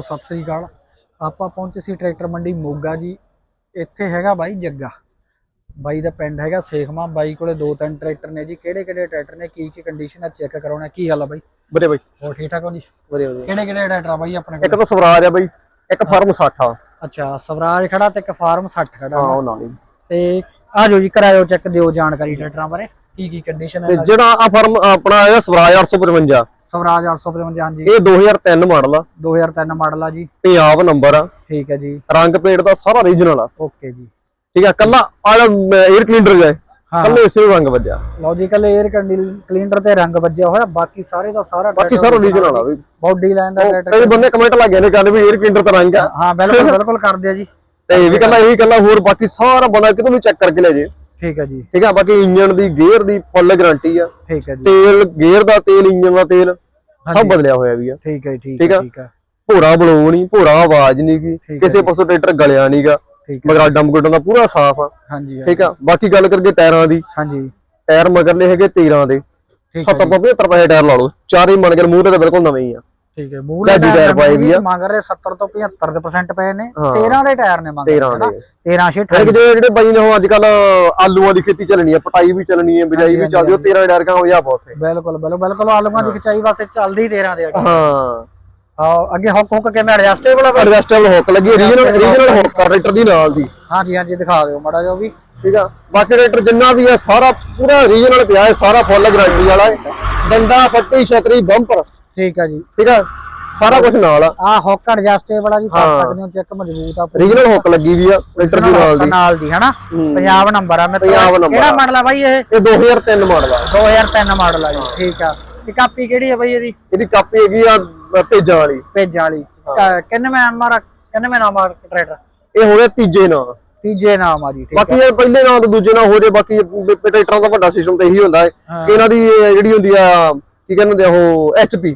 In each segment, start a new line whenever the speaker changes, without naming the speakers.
ਸਤਿ ਸ੍ਰੀ ਅਕਾਲ। ਆਪਾਂ ਪਹੁੰਚੇ ਸੀ ਟਰੈਕਟਰ ਮੰਡੀ ਮੋਗਾ ਜੀ। ਇੱਥੇ ਹੈਗਾ ਬਾਈ ਜੱਗਾ। ਬਾਈ ਦਾ ਪਿੰਡ ਹੈਗਾ ਸੇਖਮਾ ਬਾਈ ਕੋਲੇ ਦੋ ਤਿੰਨ ਟਰੈਕਟਰ ਨੇ ਜੀ। ਕਿਹੜੇ ਕਿਹੜੇ ਟਰੈਕਟਰ ਨੇ? ਕੀ ਕੀ ਕੰਡੀਸ਼ਨ ਹੈ ਚੈੱਕ ਕਰਾਉਣਾ। ਕੀ ਹਾਲ ਆ ਬਾਈ?
ਵਧੀਆ ਬਾਈ।
ਹੋਰ ਠੀਕ ਠਾਕ ਹੋ ਜੀ?
ਵਧੀਆ ਵਧੀਆ।
ਕਿਹੜੇ ਕਿਹੜੇ ਟਰੈਕਟਰ ਆ ਬਾਈ ਆਪਣੇ
ਇੱਕ
ਕੋਲ
ਤਾਂ ਸਵਰਾਜ ਆ ਬਾਈ। ਇੱਕ ਫਾਰਮ 60 ਆ।
ਅੱਛਾ ਸਵਰਾਜ ਖੜਾ ਤੇ ਇੱਕ ਫਾਰਮ 60 ਖੜਾ
ਹਾਂ। ਉਹ ਨਾਲ ਹੀ
ਤੇ ਆ ਜਾਓ ਜੀ ਕਰਾਇਓ ਚੈੱਕ ਦਿਓ ਜਾਣਕਾਰੀ ਟਰੈਕਟਰਾਂ ਬਾਰੇ। ਕੀ ਕੀ ਕੰਡੀਸ਼ਨ ਹੈ
ਤੇ? ਜਿਹੜਾ ਆ ਫਾਰਮ ਆਪਣਾ ਆਇਆ ਸਵਰਾਜ 855
ਸਵਰਾਜ 855 ਹਾਂਜੀ।
ਇਹ 2003 ਮਾਡਲ ਆ।
2003 ਮਾਡਲ ਆ ਜੀ।
ਪੰਜਾਬ ਨੰਬਰ ਆ।
ਠੀਕ ਹੈ ਜੀ।
ਰੰਗ ਪੇਂਟ ਦਾ ਸਾਰਾ ਰੀਜਨਲ ਆ।
ਓਕੇ ਜੀ।
ਠੀਕ ਆ ਕੱਲਾ ਆ 에ਅਰ ਕਲੀਨਰ ਜਾਏ ਕੱਲੇ ਇਸੇ ਰੰਗ ਵੱਜਿਆ।
ਲੌਜੀਕਲ 에ਅਰ ਕਲੀਨਰ ਤੇ ਰੰਗ ਵੱਜਿਆ ਹੋਇਆ। ਬਾਕੀ ਸਾਰੇ ਦਾ ਸਾਰਾ
ਬਾਕੀ ਸਾਰਾ ਰੀਜਨਲ ਆ ਵੀ।
ਬਾਡੀ ਲਾਈਨ ਦਾ
ਡਾਟਾ
ਕਈ
ਬੰਦੇ ਕਮੈਂਟ ਲੱਗ ਨੇ ਕਹਿੰਦੇ ਵੀ 에ਅਰ ਕਲੀਨਰ ਤਾਂ ਰੰਗ ਆ।
ਹਾਂ ਬਿਲਕੁਲ ਬਿਲਕੁਲ ਕਰਦੇ ਆ ਜੀ।
ਤੇ ਵੀ ਕੱਲਾ ਇਹੀ ਕੱਲਾ ਹੋਰ ਬਾਕੀ ਸਾਰਾ ਬੰਦਾ ਕਿਤੋਂ ਵੀ ਚੈੱਕ ਕਰਕੇ ਲੈ ਜੇ।
ਠੀਕ ਹੈ ਜੀ।
ਠੀਕ ਆ ਬਾਕੀ ਇੰਜਨ ਦੀ ਗੇਅਰ ਦੀ ਫੁੱਲ ਗਾਰੰਟੀ ਆ।
ਠੀਕ ਹੈ ਜੀ।
ਤੇਲ ਗੇਅਰ ਦਾ ਤੇਲ ਇੰਜਨ ਦਾ ਤੇਲ ਸਭ। ਬਦਲਿਆ ਹੋਇਆ ਵੀ ਆ।
ਠੀਕ ਹੈ ਠੀਕ
ਠੀਕ
ਹੈ
ਆ।
ਠੀਕ ਹੈ
ਭੋਰਾ ਬਲੋ ਨਹੀਂ ਭੋਰਾ ਆਵਾਜ਼ ਨਹੀਂ ਗੀ
ਠੀਕ ਹੈ
ਕਿਸੇ। ਪਾਸੋਂ ਟਰੈਕਟਰ ਗਲਿਆ ਨਹੀਂਗਾ
ਹੈ।
ਮਗਰ ਡੰਮ ਗੁੱਡਾਂ ਦਾ ਪੂਰਾ ਸਾਫ਼ ਆ।
ਹਾਂਜੀ
ਠੀਕ ਆ? ਬਾਕੀ ਗੱਲ ਕਰਕੇ ਟਾਇਰਾਂ ਦੀ।
ਹਾਂਜੀ।
ਟਾਇਰ ਮਗਰਲੇ ਹੈਗੇ 13 ਦੇ।
ਠੀਕ ਹੈ
70 75 ਰੁਪਏ ਟਾਇਰ ਲਾ ਲਓ। ਚਾਰੇ ਮਣ ਕੇ ਮੂਹਰੇ ਤਾਂ ਬਿਲਕੁਲ ਨਵੇਂ ਹੀ ਆ।
ਠੀਕ ਹੈ ਮੂਹਰੇ
ਲਾਡੀ ਟਾਇਰ ਪਾਏ ਵੀ ਆ।
ਮੰਗ ਰਹੇ 70 ਤੋਂ 75 ਦੇ percent ਪਏ ਨੇ।
ਹਾਂ।
13 ਦੇ ਟਾਇਰ ਨੇ ਮੰਗ
13 ਦੇ
13 ਛੇ
ਫਿਰ ਜਿਹੜੇ ਜਿਹੜੇ ਬਾਈ ਨੇ ਉਹ ਅੱਜ ਕੱਲ ਆਲੂਆਂ ਦੀ ਖੇਤੀ ਚੱਲਣੀ ਆ ਪਟਾਈ ਵੀ ਚੱਲਣੀ ਆ ਬਿਜਾਈ ਵੀ ਚੱਲਦੀ ਉਹ 13 ਟਾਇਰ ਕਾਮਯਾਬ ਆ ਉੱਥੇ
ਬਿਲਕੁਲ ਬਿਲਕੁਲ ਬਿਲਕੁਲ ਆਲੂਆਂ ਦੀ ਖਿਚਾਈ ਵਾਸਤੇ ਚੱਲਦੀ ਹੀ 13 ਦੇ ਅੱਗੇ।
ਹਾਂ।
ਹਾਂ ਅੱਗੇ ਹੁੱਕ ਹੁੱਕ ਕਿਵੇਂ ਐਡਜਸਟੇਬਲ ਆ?
ਐਡਜਸਟੇਬਲ ਹੁੱਕ ਲੱਗੀ ਰੀਜਨਲ ਰੀਜਨਲ ਹੁੱਕ। ਟਰੈਕਟਰ ਦੀ ਨਾਲ ਦੀ।
ਹਾਂਜੀ ਹਾਂਜੀ ਦਿਖਾ ਦਿਓ ਮਾੜਾ ਜਿਹਾ ਵੀ।
ਠੀਕ ਆ। ਬਾਕੀ ਟਰੈਕਟਰ ਜਿੰਨਾ ਵੀ ਆ ਸਾਰਾ ਪੂਰਾ ਰੀਜਨਲ ਪਿਆ ਹੈ ਸਾਰਾ ਫੁੱਲ ਗਾਰੰਟੀ ਵਾਲਾ ਹੈ। ਡੰਡਾ ਫੱਟੀ ਛਤਰੀ ਬੰਪਰ
ਠੀਕ ਹੈ ਜੀ।
ਠੀਕ ਆ? ਸਾਰਾ ਕੁਝ ਨਾਲ ਆ।
ਆ ਹੁੱਕ ਐਡਜਸਟੇਬਲ ਆ ਜੀ ਕਰ
ਹਾਂ।
ਸਕਦੇ ਹੋ ਚੈੱਕ ਮਜ਼ਬੂਤ ਆ
ਰੀਜਨਲ ਹੁੱਕ ਲੱਗੀ ਵੀ ਆ ਟਰੈਕਟਰ ਦੀ ਨਾਲ ਦੀ।
ਨਾਲ ਦੀ ਹਨਾ?
ਹੂੰ।
ਪੰਜਾਬ ਨੰਬਰ ਆ ਮੈਂ
ਪੰਜਾਬ number
ਕਿਹੜਾ
ਆ।
ਮਾਡਲ ਆ ਬਾਈ ਇਹ?
ਇਹ 2003 ਮਾਡਲ ਆ।
2003 ਮਾਡਲ ਆ ਜੀ ਠੀਕ ਆ। ਤੇ ਕਾਪੀ ਕਿਹੜੀ ਆ ਬਾਈ ਇਹਦੀ?
ਇਹਦੀ ਕਾਪੀ ਹੈਗੀ ਆ ਅ, ਭੇਜਾਂ ਵਾਲੀ।
ਭੇਜਾਂ ਵਾਲੀ। ਕ- ਕਿੰਨਵੇਂ ਨੰਬਰ ਆ ਕਿੰਨਵੇਂ ਨੰਬਰ ਟਰੈਕਟਰ
ਇਹ ਹੋ ਗਿਆ ਤੀਜੇ ਨਾਂ
ਤੀਜੇ ਨਾਮ ਆ ਜੀ ਠੀਕ
ਬਾਕੀ ਇਹ ਪਹਿਲੇ ਨਾਂ ਤੋਂ ਦੂਜੇ ਨਾਂ ਹੋ ਜੇ ਬਾਕੀ ਟਰੈਕਟਰਾਂ ਦਾ ਵੱਡਾ ਸਿਸਟਮ ਤਾਂ ਇਹੀ ਹੁੰਦਾ ਹੈ
ਹਾਂ।
ਕਿ ਇਹਨਾਂ ਦੀ ਇਹ ਜਿਹੜੀ ਹੁੰਦੀ ਆ ਕੀ ਕਹਿੰਦੇ ਆ ਉਹ ਐਚਪੀ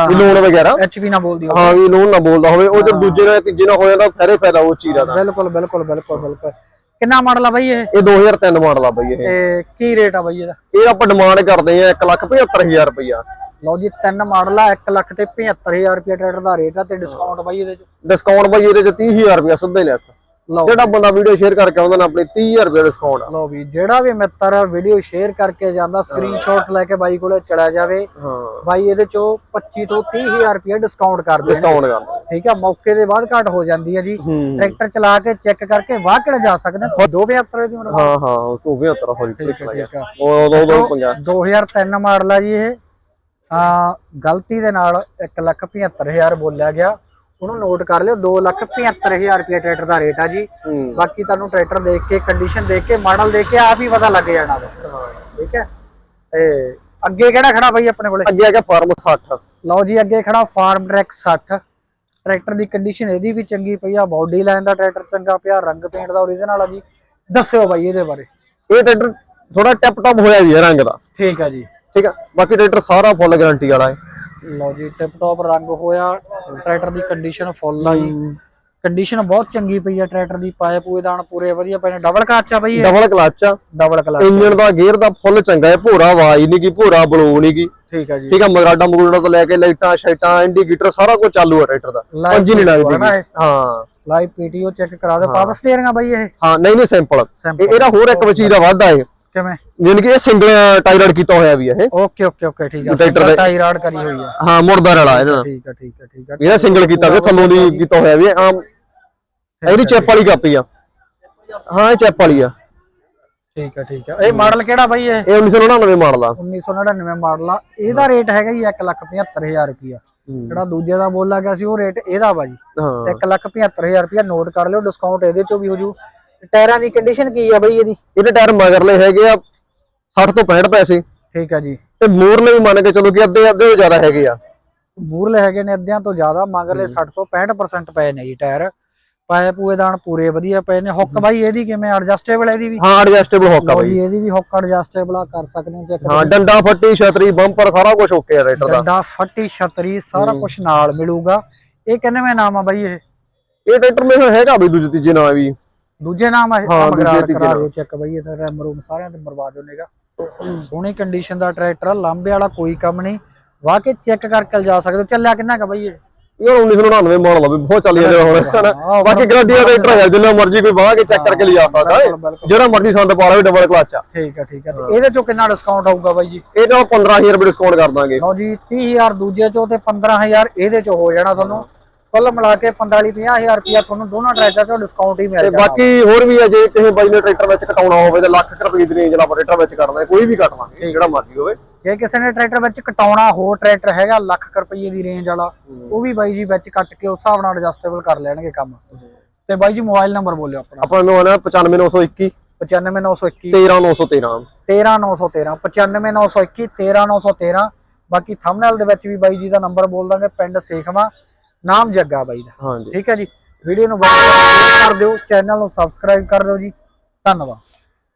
ਵੀ ਲੋਨ ਵਗੈਰਾ?
ਐਚਪੀ ਨਾ ਬੋਲਦੀ ਹੋ
ਹਾਂ ਵੀ ਲੋਨ ਨਾ ਬੋਲਦਾ ਹੋਵੇ ਉਹ ਜਦ ਦੂਜੇ ਨਾਲ ਤੀਜੇ ਨਾਲ ਹੋ ਜਾਂਦਾ ਫੇਰੇ ਫਾਇਦਾ ਉਹ ਚੀਜ਼ਾਂ ਦਾ
ਬਿਲਕੁਲ ਬਿਲਕੁਲ ਬਿਲਕੁਲ ਬਿਲਕੁਲ। ਕਿੰਨਾ ਮਾਡਲ ਆ ਬਾਈ ਇਹ?
ਇਹ 2003 ਮਾਡਲ ਆ ਬਈ ਇਹ।
ਤੇ ਕੀ ਰੇਟ ਆ ਬਾਈ ਇਹਦਾ?
ਇਹ ਆਪਾਂ ਡਿਮਾਂਡ ਕਰਦੇ ਆ 175000 ਰੁਪਇਆ
ਲਓ ਜੀ ਤਿੰਨ ਮਾਡਲ ਆ 1 ਲੱਖ ਤੇ 75000 ਰੁਪਏ ਟਰੈਕਟਰ ਦਾ ਰੇਟ ਆ ਤੇ ਡਿਸਕਾਊਂਟ ਬਾਈ ਇਹਦੇ ਚ।
ਡਿਸਕਾਊਂਟ ਬਈ ਇਹਦੇ ਚ 30000 ਰੁਪਇਆ ਸਿੱਧੇ ਲੈਸ
ਲਓ
ਜਿਹੜਾ ਬੰਦਾ ਵੀਡੀਓ ਸ਼ੇਅਰ ਕਰਕੇ ਆਉਂਦਾ ਨਾ ਆਪਣੀ 30000 ਰੁਪਏ ਡਿਸਕਾਊਂਟ ਆ।
ਲਓ ਵੀ ਜਿਹੜਾ ਵੀ ਮਿੱਤਰ ਵੀਡੀਓ ਸ਼ੇਅਰ ਕਰਕੇ ਜਾਂਦਾ ਸਕਰੀਨਸ਼ਾਟ ਲੈ ਕੇ ਬਾਈ ਕੋਲੇ ਚਲਾ ਜਾਵੇ
ਹਾਂ।
ਬਾਈ ਇਹਦੇ ਚੋਂ 25 ਤੋਂ 30000 ਰੁਪਏ ਡਿਸਕਾਊਂਟ ਕਰ ਦੇਣ
ਡਿਸਕਾਊਂਟ ਕਰ
ਠੀਕ ਆ ਮੌਕੇ ਦੇ ਬਾਅਦ ਘਾਟ ਹੋ ਜਾਂਦੀ ਹੈ ਜੀ। ਟਰੈਕਟਰ ਚਲਾ ਕੇ ਚੈੱਕ ਕਰਕੇ ਵਾਹ ਕਿਹੜਾ ਜਾ ਸਕਦੇ ਹੋ 2075 ਦੀ ਮਤਲਬ
ਹਾਂ ਹਾਂ ਉਹ 72 ਸੌਰੀ
ਠੀਕ ਆ
ਉਹ ਉਹ ਉਹ ਪੰਜਾਹ।
2003 ਮਾਡਲ ਆ ਜੀ ਇਹ। ਆ ਗਲਤੀ ਦੇ ਨਾਲ 175000 ਬੋਲਿਆ ਗਿਆ। ਉਹਨੂੰ ਨੋਟ ਕਰ ਲਿਓ 275000 ਰੁਪਏ ਟਰੈਕਟਰ ਦਾ ਰੇਟ ਆ ਜੀ।
ਹੂੰ।
ਬਾਕੀ ਤੁਹਾਨੂੰ ਟਰੈਕਟਰ ਦੇਖ ਕੇ ਕੰਡੀਸ਼ਨ ਦੇਖ ਕੇ ਮਾਡਲ ਦੇਖ ਕੇ ਆਪ ਹੀ ਪਤਾ ਲੱਗ ਜਾਣਾ ਵਾ। ਠੀਕ ਹੈ? ਤੇ ਅੱਗੇ ਕਿਹੜਾ ਖੜਾ ਬਾਈ ਆਪਣੇ ਕੋਲੇ?
ਅੱਗੇ ਆ ਗਿਆ ਫਾਰਮ 60
ਲਓ ਜੀ ਅੱਗੇ ਖੜਾ ਫਾਰਮ ਟਰੈਕ 60 ਟਰੈਕਟਰ ਦੀ ਕੰਡੀਸ਼ਨ ਇਹਦੀ ਵੀ ਚੰਗੀ ਪਈ ਆ ਬਾਡੀ ਲਾਈਨ ਦਾ ਟਰੈਕਟਰ ਚੰਗਾ ਪਿਆ ਰੰਗ ਪੇਂਟ ਦਾ ਓਰੀਜਨਲ ਆ ਜੀ। ਦੱਸਿਓ ਬਾਈ ਇਹਦੇ ਬਾਰੇ।
ਇਹ ਟਰੈਕਟਰ ਥੋੜਾ ਟਿਪ ਟਾਪ ਹੋਇਆ ਵੀ ਹੈ ਰੰਗ ਦਾ।
ਠੀਕ ਆ ਜੀ।
ਠੀਕ ਆ? ਬਾਕੀ ਟਰੈਕਟਰ ਸਾਰਾ ਫੁੱਲ ਗਾਰੰਟੀ ਵਾਲਾ ਹੈ।
ਲਓ ਜੀ ਟਿਪ ਟੌਪ ਰੰਗ ਹੋਇਆ ਟਰੈਕਟਰ ਦੀ ਕੰਡੀਸ਼ਨ ਫੁੱਲ ਆ ਜੀ। ਕੰਡੀਸ਼ਨ ਬਹੁਤ ਚੰਗੀ ਪਈ ਆ ਟਰੈਕਟਰ ਦੀ ਪਾਏ ਪੂਏ ਦਾਣ ਪੂਰੇ ਵਧੀਆ ਪਏ ਨੇ। ਡਬਲ ਕਾਚ ਆ ਬਈ
ਡਬਲ ਕਲਚ ਆ।
ਡਬਲ ਕਲਚ
ਇੰਜਨ ਦਾ ਗੇਅਰ ਦਾ ਫੁੱਲ ਚੰਗਾ ਹੈ ਭੋਰਾ ਆਵਾਜ਼ ਨਹੀਂ ਕੀ ਭੋਰਾ ਬਲੋ ਨਹੀਂ ਕੀ
ਠੀਕ ਆ ਜੀ।
ਠੀਕ ਆ ਮਗਰਾਡਾ ਮਗਰੂਡਾ ਤੋਂ ਲੈ ਕੇ ਲਾਈਟਾਂ ਸ਼ਾਈਟਾਂ ਇੰਡੀਕੇਟਰ ਸਾਰਾ ਕੁਝ ਚਾਲੂ ਹੈ ਟਰੈਕਟਰ ਦਾ। ਪੰਜੀ ਨਹੀਂ ਲੱਗਦੀ
ਹੈ। ਲਾਈਵ ਪੀਟੀਓ ਚੈੱਕ ਕਰਾ ਦਿਓ। ਪਾਵਰ ਸਟੀਅਰਿੰਗ ਆ ਬਈ ਇਹ।
ਹਾਂ ਨਹੀਂ ਨਹੀਂ ਸਿੰਪਲ। ਇਹਦਾ ਹੋਰ ਇੱਕ ਦਾ ਵਾਧਾ ਹੈ
ਕਿਵੇਂ?
ਯਾਨੀ ਕਿ ਇਹ ਸਿੰਗਲ ਟਾਇਰਡ ਕੀਤਾ ਹੋਇਆ ਵੀ ਇਹ।
ਓਕੇ ਓਕੇ ਓਕੇ ਠੀਕ ਆ।
ਟਰੈਕਟਰ ਦੇ-
ਕਰੀ ਹੋਈ ਆ।
ਹਾਂ ਮੁੜਦਾ ਵਾਲਾ ਇਹਦਾ।
ਠੀਕ ਆ ਠੀਕ ਆ ਠੀਕ ਆ
ਇਹਦਾ ਸਿੰਗਲ ਕੀਤਾ ਹੋਇਆ ਥੱਲੋਂ ਦੀ ਕੀਤਾ ਹੋਇਆ ਵੀ। ਆਮ ਇਹਦੀ ਚੈਪ ਵਾਲੀ ਕਾਪੀ ਆ। ਹਾਂ ਇਹ ਚੈਪ ਵਾਲੀ ਆ।
ਠੀਕ ਆ ਠੀਕ ਆ। ਇਹ ਮਾਡਲ ਕਿਹੜਾ ਬਈ ਇਹ?
ਇਹ 1999 ਮਾਡਲ ਆ।
1999 ਮਾਡਲ ਆ। ਇਹਦਾ ਰੇਟ ਹੈਗਾ ਜੀ 175000 ਰੁਪਿਆ ਜਿਹੜਾ ਦੂਜੇ ਦਾ ਬੋਲਿਆ ਗਿਆ ਸੀ ਉਹ ਰੇਟ ਇਹਦਾ ਵਾ ਜੀ।
ਹਾਂ।
175000 ਰੁਪਿਆ ਨੋਟ ਕਰ ਲਿਓ ਡਿਸਕਾਊਂਟ ਇਹਦੇ ਚੋਂ ਵੀ ਹੋ ਜੂ। ਟਾਇਰਾਂ ਦੀ ਕੰਡੀਸ਼ਨ ਕੀ ਆ ਬਈ ਇਹਦੀ?
ਇਹਦੇ ਟਾਇਰ ਮਗਰਲੇ ਹੈਗੇ ਆ 60 ਤੋਂ 65 ਪੈਸੇ।
ਠੀਕ ਆ ਜੀ।
ਤੇ ਮੂਰਲੇ ਵੀ ਮੰਨ ਕੇ ਚਲੋ ਕਿ ਅੱਧੇ ਅੱਧੇ ਤੋਂ ਜ਼ਿਆਦਾ ਹੈਗੇ ਆ।
ਮੂਰਲੇ ਹੈਗੇ ਨੇ ਅੱਧਿਆਂ ਤੋਂ ਜ਼ਿਆਦਾ ਮਗਰਲੇ 60 ਤੋਂ 65% ਪਏ ਨੇ ਜੀ ਟਾਇਰ। ਪਾਏ ਪੂਏ ਦਾਣ ਪੂਰੇ ਵਧੀਆ ਪਏ ਨੇ। ਹੁੱਕ ਬਾਈ ਇਹਦੀ ਕਿਵੇਂ? ਐਡਜਸਟੇਬਲ ਇਹਦੀ ਵੀ?
ਹਾਂ ਐਡਜਸਟੇਬਲ ਹੁੱਕ ਆ ਬਾਈ।
ਇਹਦੀ ਵੀ ਹੁੱਕ ਐਡਜਸਟੇਬਲ ਆ ਕਰ ਸਕਦੇ ਹੋ ਚੈੱਕ
ਹਾਂ ਡੰਡਾ ਫੱਟੀ ਛਤਰੀ ਬੰਪਰ ਸਾਰਾ ਕੁਝ ਓਕੇ ਆ ਰਾਈਟਰ ਦਾ।
ਡੰਡਾ ਫੱਟੀ ਛਤਰੀ ਸਾਰਾ ਕੁਝ ਨਾਲ ਮਿਲੂਗਾ। ਇਹ ਕਿੰਨਵੇਂ ਨਾਮ ਆ ਬਾਈ ਇਹ?
ਇਹ ਟਰੈਕਟਰ ਮੇਰੇ ਹੈਗਾ ਵੀ ਦੂਜੇ ਤੀਜੇ ਨਾਂ ਵੀ।
ਦੂਜੇ ਨਾਮ ਆ ਇਹ
ਹਾਂ,
ਮਗਰਾੜ
ਦੂਜੇ ਤੀਜੇ
ਕਰਾ
ਨਾਮ।
ਦਿਓ ਚੈੱਕ ਬਈ ਇਹ ਤਾਂ ਰੈਮ ਰੂਮ ਸਾਰਿਆਂ ਤੇ ਬਰਬਾਦ ਹੋਣੇਗਾ ਸੋਹਣੀ ਕੰਡੀਸ਼ਨ ਦਾ ਟਰੈਕਟਰ ਆ ਲਾਂਬੇ ਵਾਲਾ ਕੋਈ ਕੰਮ ਨਹੀਂ। ਵਾਹ ਕੇ ਚੈੱਕ ਕਰਕੇ ਜਾ ਸਕਦੇ ਹੋ। ਚੱਲਿਆ ਕਿੰਨਾ ਕਾ ਬਈ ਇਹ?
ਇਹ 1999 ਮਾਡਲ ਆ ਵੀ ਬਹੁਤ ਚੱਲੀ ਜਾਂਦਾ ਹੁਣ ਹਨਾ।
ਹਾਂ,
ਬਾਕੀ ਗਾਰੰਟੀ ਦਾ ਟਰੈਕਟਰ ਹੈ ਜਿੰਨਾ ਮਰਜ਼ੀ ਕੋਈ ਬਾਹ ਕੇ ਚੈੱਕ ਕਰਕੇ ਲਿਜਾ ਸਕਦਾ ਹੈ।
ਬਿਲਕੁਲ, ਬਿਲਕੁਲ।
ਜਿਹੜਾ ਮਰਜ਼ੀ ਸੰਦ ਪਾ ਲਵੇ ਡਬਲ ਕਲਚ ਆ।
ਠੀਕ ਹੈ ਠੀਕ ਹੈ ਤੇ ਇਹਦੇ ਚੋਂ ਕਿੰਨਾ ਡਿਸਕਾਊਂਟ ਆਊਗਾ ਬਾਈ ਜੀ?
ਇਹ ਨਾਲ 15000 ਰੁਪਏ ਡਿਸਕਾਊਂਟ ਕਰ ਦਾਂਗੇ।
ਲਓ ਜੀ 30000 ਦੂਜੇ ਚੋਂ ਤੇ 15000 ਇਹਦੇ ਚੋਂ ਹੋ ਜਾਣਾ ਤੁਹਾਨੂੰ। ਕੁੱਲ ਮਿਲਾ ਕੇ 45 50000 ਰੁਪਇਆ ਤੁਹਾਨੂੰ ਦੋਨਾਂ ਟਰੈਕਟਰ ਚੋਂ ਡਿਸਕਾਊਂਟ ਹੀ ਮਿਲ
ਤੇ
ਜਾਣਾ।
ਬਾਕੀ ਹੋਰ ਵੀ ਹੈ ਜੇ ਕਿਸੇ ਬਾਈ ਨੇ ਟਰੈਕਟਰ ਵਿੱਚ ਕਟਾਉਣਾ ਹੋਵੇ ਤਾਂ ਲੱਖ ਕੁ ਰੁਪਏ ਦੀ ਰੇਂਜ ਨਾਲ ਟਰੈਕਟਰ ਵਿੱਚ ਕਰਨਾ ਹੈ ਕੋਈ ਵੀ ਕਟਵਾਂਗੇ ਜਿਹੜਾ ਮਰਜ਼ੀ ਹੋਵੇ।
ਜੇ ਕਿਸੇ ਨੇ ਟਰੈਕਟਰ ਵਿੱਚ ਕਟਾਉਣਾ ਹੋਰ ਟਰੈਕਟਰ ਹੈਗਾ ਲੱਖ ਕੁ ਰੁਪਏ ਦੀ ਰੇਂਜ ਵਾਲਾ ਉਹ ਵੀ ਬਾਈ ਜੀ ਵਿੱਚ ਕੱਟ ਕੇ ਉਸ ਹਿਸਾਬ ਨਾਲ ਐਡਜਸਟੇਬਲ ਕਰ ਲੈਣਗੇ ਕੰਮ। ਤੇ ਬਾਈ ਜੀ ਮੋਬਾਈਲ ਨੰਬਰ ਬੋਲਿਓ ਆਪਣਾ।
ਆਪਾਂ ਨੂੰ ਆਣਾ 95921
95921
13913
13913 95921 13913 ਬਾਕੀ ਥੰਬਨੇਲ ਦੇ ਵਿੱਚ ਵੀ ਬਾਈ ਜੀ ਦਾ ਨੰਬਰ ਬੋਲ ਦਾਂਗੇ ਪਿੰਡ ਸੇਖਵਾ। ਨਾਮ ਜੱਗਾ ਬਾਈ ਦਾ।
ਹਾਂਜੀ।
ਠੀਕ ਹੈ ਜੀ। ਵੀਡੀਓ ਨੂੰ share ਕਰ ਦਿਓ ਚੈਨਲ ਨੂੰ ਸਬਸਕ੍ਰਾਈਬ ਕਰ ਦਿਓ ਜੀ। ਧੰਨਵਾਦ।